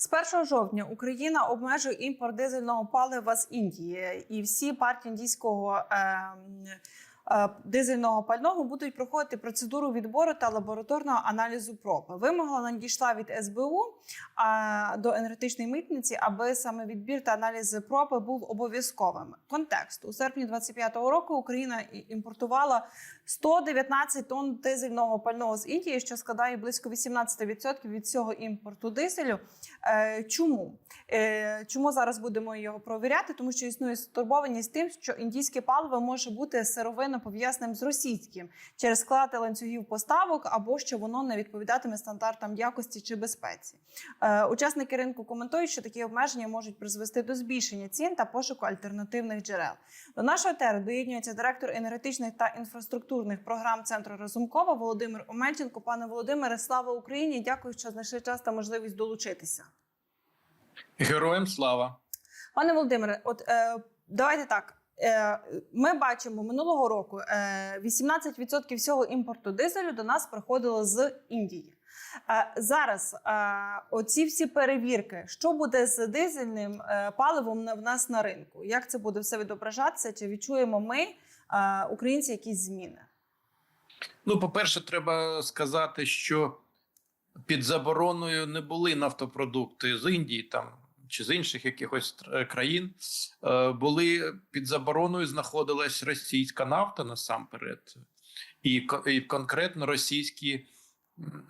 З 1 жовтня Україна обмежує імпорт дизельного палива з Індії, і всі партії індійського е, е, дизельного пального будуть проходити процедуру відбору та лабораторного аналізу проб. Вимога надійшла від СБУ до енергетичної митниці, аби саме відбір та аналіз проби був обов'язковим. Контекст у серпні 25-го року Україна імпортувала 119 тонн дизельного пального з Індії, що складає близько 18% від всього імпорту дизелю. Е, чому? Е, чому зараз будемо його провіряти? Тому що існує стурбованість тим, що індійське паливо може бути сировинно пов'язаним з російським через склад ланцюгів поставок або що воно не відповідатиме стандартам якості чи безпеці. Е, учасники ринку коментують, що такі обмеження можуть призвести до збільшення цін та пошуку альтернативних джерел. До нашого теру доєднується директор енергетичних та інфраструктурних програм центру Разумкова Володимир Омельченко. Пане Володимире, слава Україні! Дякую, що знайшли час та можливість долучитися. Героям слава. Пане Володимире, от е, давайте так. Е, ми бачимо минулого року е, 18% всього імпорту дизелю до нас приходило з Індії. Е, зараз е, оці всі перевірки, що буде з дизельним е, паливом в нас на ринку? Як це буде все відображатися? Чи відчуємо ми, е, українці, якісь зміни? Ну, по-перше, треба сказати, що під забороною не були нафтопродукти з Індії там чи з інших якихось е, країн. Е, Були під забороною знаходилась російська нафта насамперед, і, і конкретно російські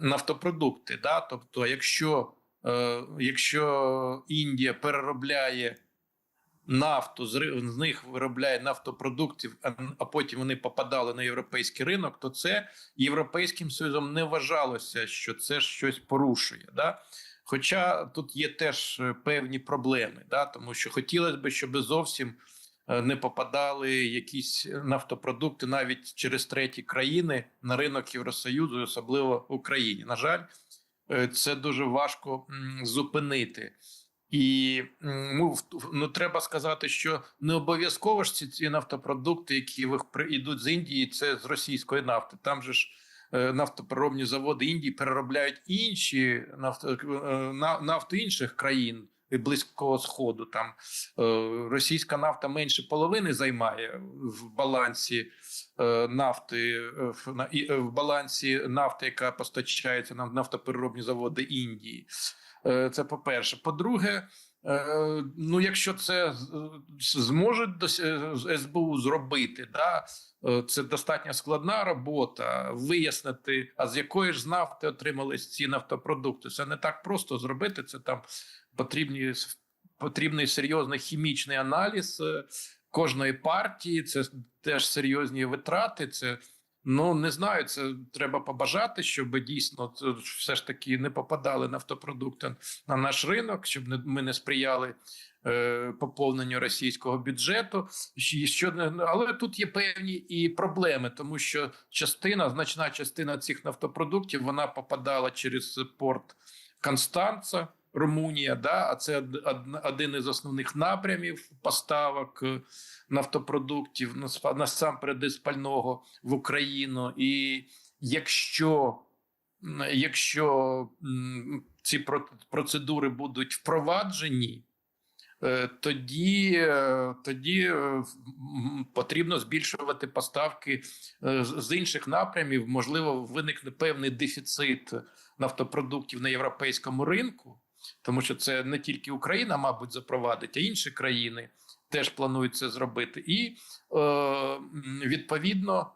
нафтопродукти. Да? Тобто, якщо, е, якщо Індія переробляє нафту, з них виробляє нафтопродуктів, а, а потім вони попадали на європейський ринок, то це європейським союзом не вважалося, що це щось порушує. Да? Хоча тут є теж е, певні проблеми, да? тому що хотілося б, щоб зовсім е, не попадали якісь нафтопродукти навіть через треті країни на ринок Євросоюзу, особливо в Україні. На жаль, е, це дуже важко зупинити. І ну, ну, треба сказати, що не обов'язково ж ці, ці нафтопродукти, які йдуть з Індії, це з російської нафти. Там же ж е, нафтопереробні заводи Індії переробляють інші нафто, е, на- нафту інших країн Близького Сходу. Там е, російська нафта менше половини займає в балансі е, нафти е, в, на- е, в балансі нафти, яка постачається на нафтопереробні заводи Індії. Е, Це по-перше. По-друге, е, ну якщо це зможуть е, СБУ зробити, да, це достатньо складна робота. Вияснити, а з якої ж нафти отримались ці нафтопродукти. Це не так просто зробити. Це там потрібні потрібний серйозний хімічний аналіз кожної партії. Це теж серйозні витрати. Це Ну не знаю, це треба побажати, щоб дійсно все ж таки не попадали нафтопродукти на наш ринок, щоб ми не сприяли е, поповненню російського бюджету. Що не- але тут є певні і проблеми, тому що частина, значна частина цих нафтопродуктів вона попадала через порт Констанца. Румунія, да, а це од- од- один із основних напрямів поставок е, нафтопродуктів насамперед із пального в Україну. І якщо, якщо ці про- процедури будуть впроваджені, е, тоді, е, тоді потрібно збільшувати поставки з інших напрямів. Можливо, виникне певний дефіцит нафтопродуктів на європейському ринку, тому що це не тільки Україна, мабуть, запровадить, а інші країни теж планують це зробити, і е, відповідно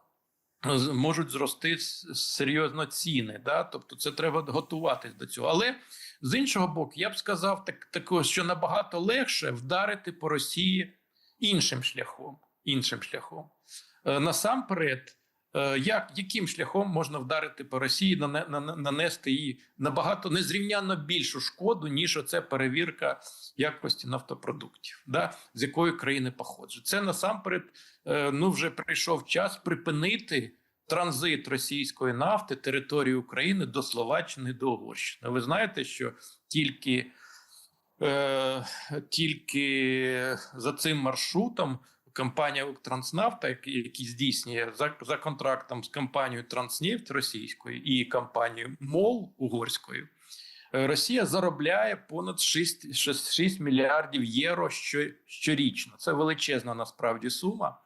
можуть зрости серйозно ціни. Да? Тобто, це треба готуватись до цього. Але з іншого боку, я б сказав, так, такого, що набагато легше вдарити по Росії іншим шляхом. Іншим шляхом. Е, насамперед, як, яким шляхом можна вдарити по Росії, нане- нане- нанести їй набагато незрівнянно більшу шкоду, ніж оце перевірка якості нафтопродуктів, да, з якої країни походжу. Це насамперед е, ну вже прийшов час припинити транзит російської нафти території України до Словаччини до Угорщини. Ви знаєте, що тільки, е, тільки за цим маршрутом компанія Укртранснафта, який який здійснює за, за контрактом з компанією Транснефть російською і компанією МОЛ угорською. е, Росія заробляє понад 6, 6, 6 мільярдів євро що, щорічно. Це величезна насправді сума.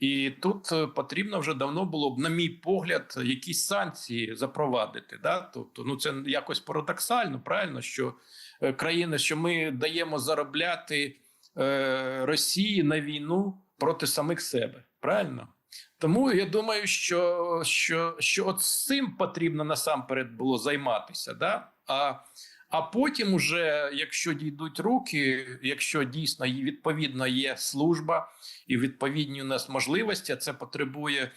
І тут е, потрібно вже давно було б, на мій погляд, якісь санкції запровадити. Да? Тобто, ну це якось парадоксально, правильно, що е, країни, що ми даємо заробляти е, Росії на війну проти самих себе. Правильно? Тому я думаю, що, що, що от цим потрібно насамперед було займатися. Да? А, а потім, уже, якщо дійдуть руки, якщо дійсно відповідно є служба і відповідні у нас можливості, це потребує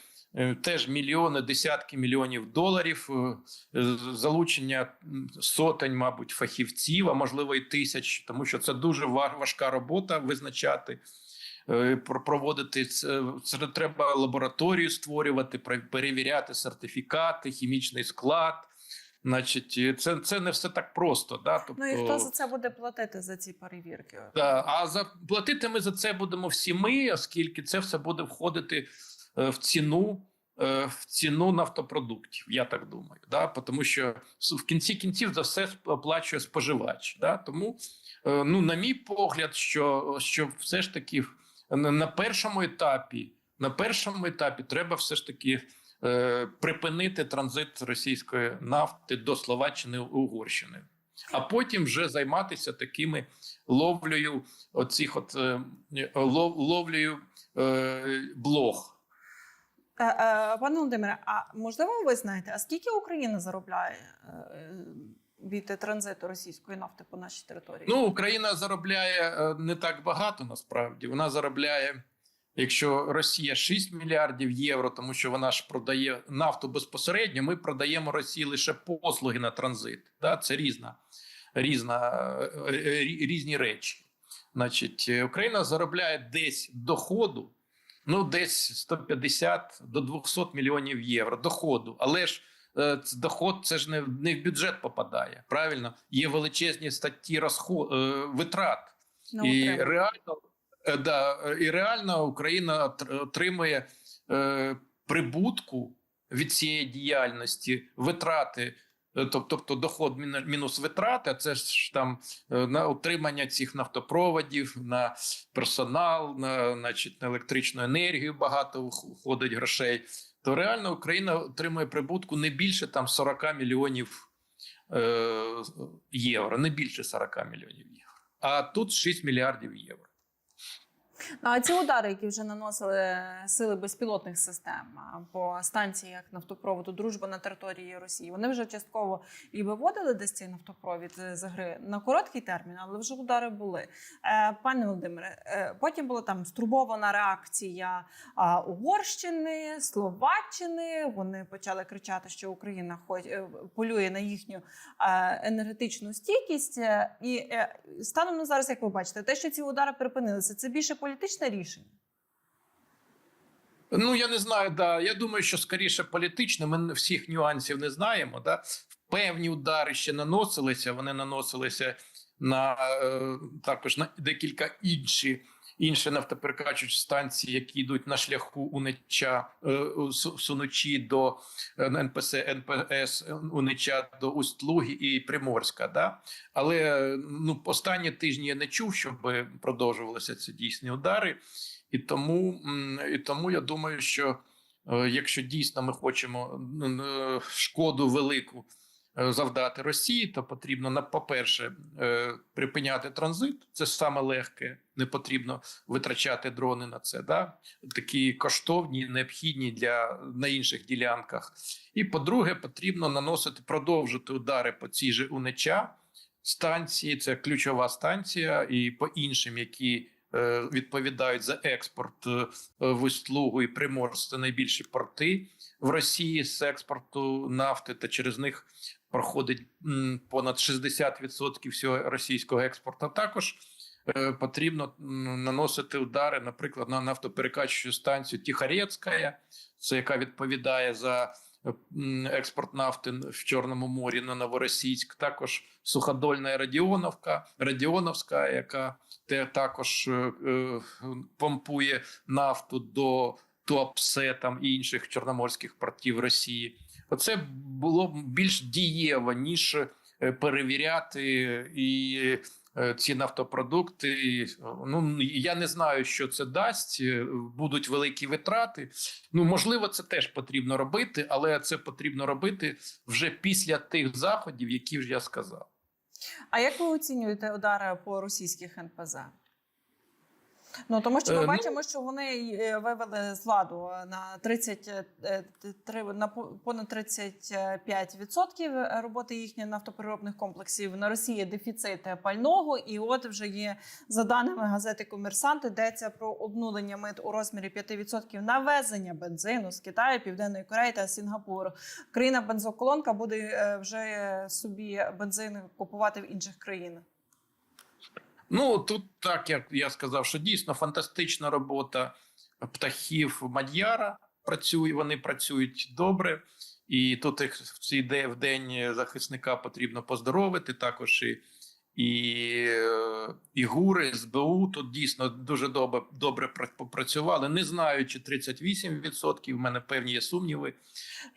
теж мільйони, десятки мільйонів доларів, е, е, залучення сотень, мабуть, фахівців, а можливо і тисяч, тому що це дуже важка робота визначати. е, Проводити це, треба лабораторію створювати, перевіряти сертифікати, хімічний склад. Значить, е, це, це не все так просто. Да? Тобто, Ну і хто за це буде платити за ці перевірки? Да, а заплатити ми за це будемо всі ми, оскільки це все буде входити е, в ціну. е, В ціну нафтопродуктів, я так думаю, да? тому що в кінці кінців за все оплачує споживач. Да? Тому, е, ну, на мій погляд, що, що все ж таки на, першому етапі, на першому етапі треба все ж таки е, припинити транзит російської нафти до Словаччини Угорщини, а потім вже займатися такими ловлею оцих от е, лов, ловлею е, блох. Е, е, Пане Володимире, а можливо, ви знаєте, а скільки Україна заробляє е, від транзиту російської нафти по нашій території? Ну, Україна заробляє не так багато насправді. Вона заробляє, якщо Росія 6 мільярдів євро, тому що вона ж продає нафту безпосередньо. Ми продаємо Росії лише послуги на транзит. Це різна, різна, різні речі. Значить, Україна заробляє десь доходу, ну десь 150 до 200 мільйонів євро доходу. Але ж е, доход це ж не, в- не в бюджет попадає. Правильно, є величезні статті розход, е, витрат. На І реально, е, да, і реально Україна от- отримує е, прибутку від цієї діяльності, витрати, тобто доход міну- мінус витрати, це ж там е, на утримання цих нафтопроводів, на персонал, на, значить, на електричну енергію багато входить грошей. То реально Україна отримує прибутку не більше там 40 мільйонів е, євро, не більше 40 мільйонів євро. А тут 6 мільярдів євро. А ці удари, які вже наносили сили безпілотних систем по станціях нафтопроводу Дружба на території Росії, вони вже частково і виводили десь цей нафтопровід е, з гри на короткий термін, але вже удари були. Е, пане Володимире, е, потім була там стурбована реакція Угорщини, Словаччини. Вони почали кричати, що Україна хоч е, полює на їхню е, енергетичну стійкість. Е, І е, станом на зараз, як ви бачите, те, що ці удари припинилися, це більше політичне рішення. Ну я не знаю, да. Я думаю, що скоріше політичне. Ми всіх нюансів не знаємо. Да? Певні удари ще наносилися. Вони наносилися на е, також на декілька інші. Інші нафтоперекачувачі станції, які йдуть на шляху Унича е, Суночі до е, НПС НПС Унича до Усть-Луги і Приморська. Да? Але е, ну останні тижні я не чув, щоб продовжувалися ці дійсні удари. І тому, і тому я думаю, що якщо дійсно ми хочемо шкоду велику завдати Росії, то потрібно по-перше е, припиняти транзит. Це саме легке, не потрібно витрачати дрони на це. Да? Такі коштовні, необхідні для на інших ділянках. І по-друге, потрібно наносити продовжити удари по цій же УНЕЧА станції. Це ключова станція, і по іншим, які е, відповідають за експорт е, в Іслугу і Приморськ. Це найбільші порти в Росії з експорту нафти, та через них проходить понад 60% всього російського експорту. Також е, потрібно наносити удари, наприклад, на нафтоперекачуючу станцію Тихорецька, це яка відповідає за експорт нафти в Чорному морі на Новоросійськ. Також суходольна Радіоновка, Радіоновська, яка те також е, е, помпує нафту до Туапсе там і інших чорноморських портів Росії. Оце було б більш дієво ніж е, перевіряти і е, ці нафтопродукти. Ну я не знаю, що це дасть. е, Будуть великі витрати. Ну можливо, це теж потрібно робити, але це потрібно робити вже після тих заходів, які ж я сказав. А як ви оцінюєте удари по російських НПЗ? Ну тому що ми Е, ну- бачимо, що вони е, вивели з ладу на 30, е, на по- понад 35% роботи їхніх нафтопереробних комплексів. На Росії дефіцит пального, і от вже є за даними газети Комерсант, йдеться про обнулення мит у розмірі 5% на везення бензину з Китаю, Південної Кореї та Сінгапуру. Країна бензоколонка буде вже собі бензин купувати в інших країнах. Ну тут так як я сказав, що дійсно фантастична робота птахів Мад'яра. Працює, вони працюють добре, і тут їх в цей день в день захисника потрібно поздоровити. Також і, і, е, і ГУР, СБУ тут дійсно дуже добре добре пра- попрацювали. Не знаю, чи 38%, в мене певні є сумніви.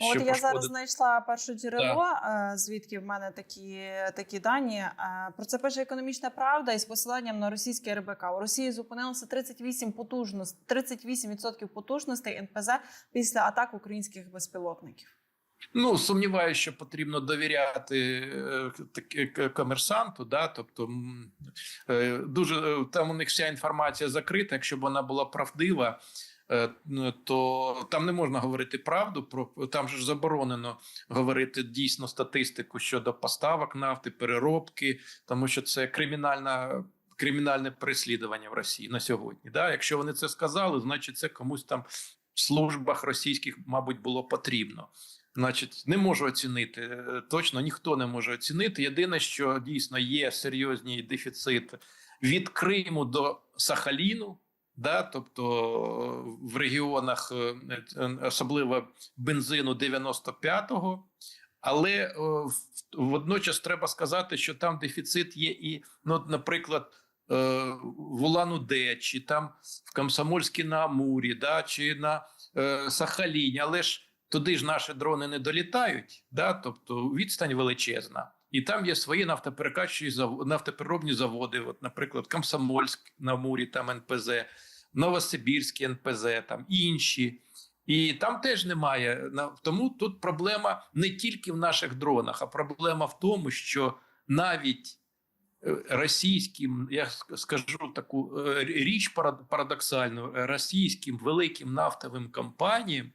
От що я зараз знайшла перше джерело, е, звідки в мене такі, такі дані. Е, Про це пише економічна правда із посиланням на російське РБК. У Росії зупинилося 38 потужностей, 38% потужностей НПЗ після атак українських безпілотників. Ну, сумніваюся, що потрібно довіряти е, комерсанту. Да? Тобто, е, дуже е, там у них вся інформація закрита. Якщо б вона була правдива, е, то там не можна говорити правду. Про там же ж заборонено говорити дійсно статистику щодо поставок нафти, переробки, тому що це кримінальна. Кримінальне переслідування в Росії на сьогодні. Да? Якщо вони це сказали, значить це комусь там в службах російських, мабуть, було потрібно. Значить, не можу оцінити е, точно, ніхто не може оцінити. Єдине, що дійсно є серйозний дефіцит від Криму до Сахаліну, да, тобто в регіонах, е, е, особливо бензину 95-го. Але водночас треба сказати, що там дефіцит є і, ну, наприклад, в Улан-Удэ, чи там в Комсомольській на Амурі, да, чи на Сахаліні. Але ж туди ж наші дрони не долітають, да? тобто відстань величезна. І там є свої нафтоперекачуючі зав... нафтопереробні заводи. От, наприклад, Комсомольськ на Амурі, там НПЗ, Новосибірський НПЗ, там інші. І там теж немає. Тому тут проблема не тільки в наших дронах, а проблема в тому, що навіть е, російським, я скажу таку е, річ парад- парадоксальну, російським великим нафтовим компаніям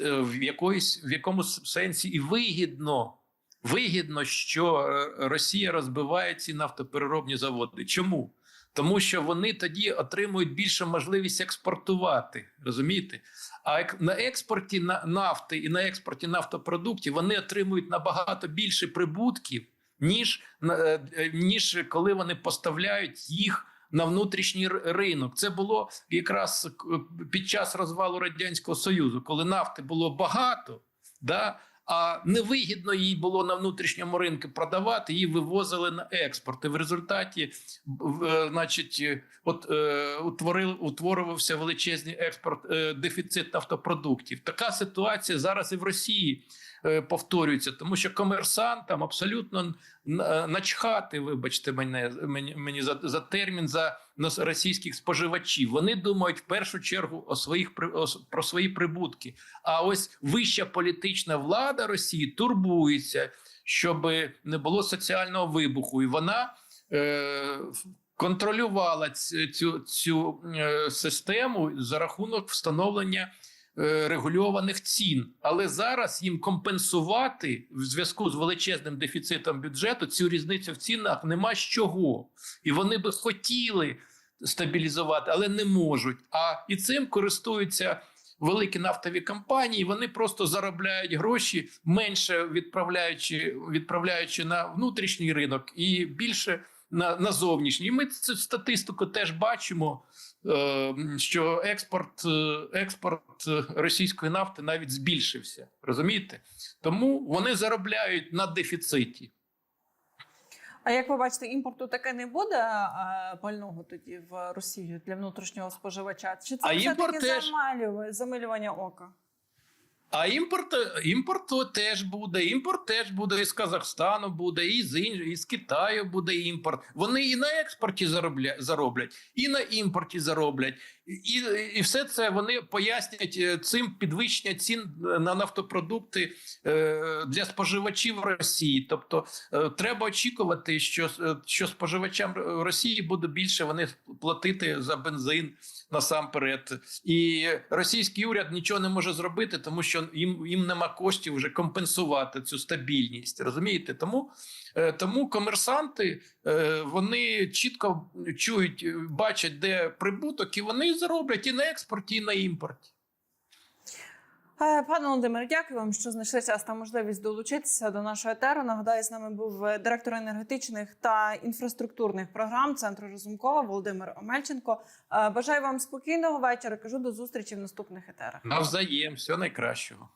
в якоїсь в якомусь сенсі і вигідно. Вигідно, що е, Росія розбиває ці нафтопереробні заводи. Чому? Тому що вони тоді отримують більше можливість експортувати. Розумієте? А на експорті на нафти і на експорті нафтопродуктів вони отримують набагато більше прибутків, ніж, е, е, ніж коли вони поставляють їх на внутрішній ринок. Це було якраз під час розвалу радянського союзу, коли нафти було багато, да. А невигідно їй було на внутрішньому ринку продавати, її вивозили на експорт. І в результаті, значить, от е, утворив, утворювався величезний експорт, е, дефіцит нафтопродуктів. Така ситуація зараз і в Росії е, повторюється, тому що комерсантам абсолютно начхати, вибачте мене мені, мені за, за термін за російських споживачів. Вони думають в першу чергу о своїх про свої прибутки. А ось вища політична влада Росії турбується, щоб не було соціального вибуху, і вона е, контролювала ць- цю, цю е, систему за рахунок встановлення регульованих цін. Але зараз їм компенсувати в зв'язку з величезним дефіцитом бюджету цю різницю в цінах нема з чого, і вони би хотіли стабілізувати, але не можуть. А і цим користуються великі нафтові компанії. Вони просто заробляють гроші, менше відправляючи, відправляючи на внутрішній ринок і більше на, на зовнішній. Ми цю статистику теж бачимо. Е, Що експорт, е, експорт е, російської нафти навіть збільшився, розумієте? Тому вони заробляють на дефіциті. А як ви бачите, імпорту таке не буде пального тоді в Росію для внутрішнього споживача? Чи це А все-таки замалювання, ока? А імпорт, імпорт теж буде. Імпорт теж буде із Казахстану, буде, і з інж, із Китаю буде імпорт. Вони і на експорті заробля, зароблять, і на імпорті зароблять. І, і все це вони пояснять е, цим підвищення цін на нафтопродукти е, для споживачів Росії. Тобто е, треба очікувати, що, що споживачам Росії буде більше вони платити за бензин насамперед. І російський уряд нічого не може зробити, тому що їм, їм нема коштів вже компенсувати цю стабільність. Розумієте? Тому, тому комерсанти вони чітко чують, бачать, де прибуток, і вони зароблять і на експорті, і на імпорті. Е, Пане Володимире, дякую вам, що знайшли час та можливість долучитися до нашого етеру. Нагадаю, з нами був директор енергетичних та інфраструктурних програм центру Розумкова Володимир Омельченко. Е, Бажаю вам спокійного вечора. Кажу до зустрічі в наступних етерах. Навзаєм, всього найкращого.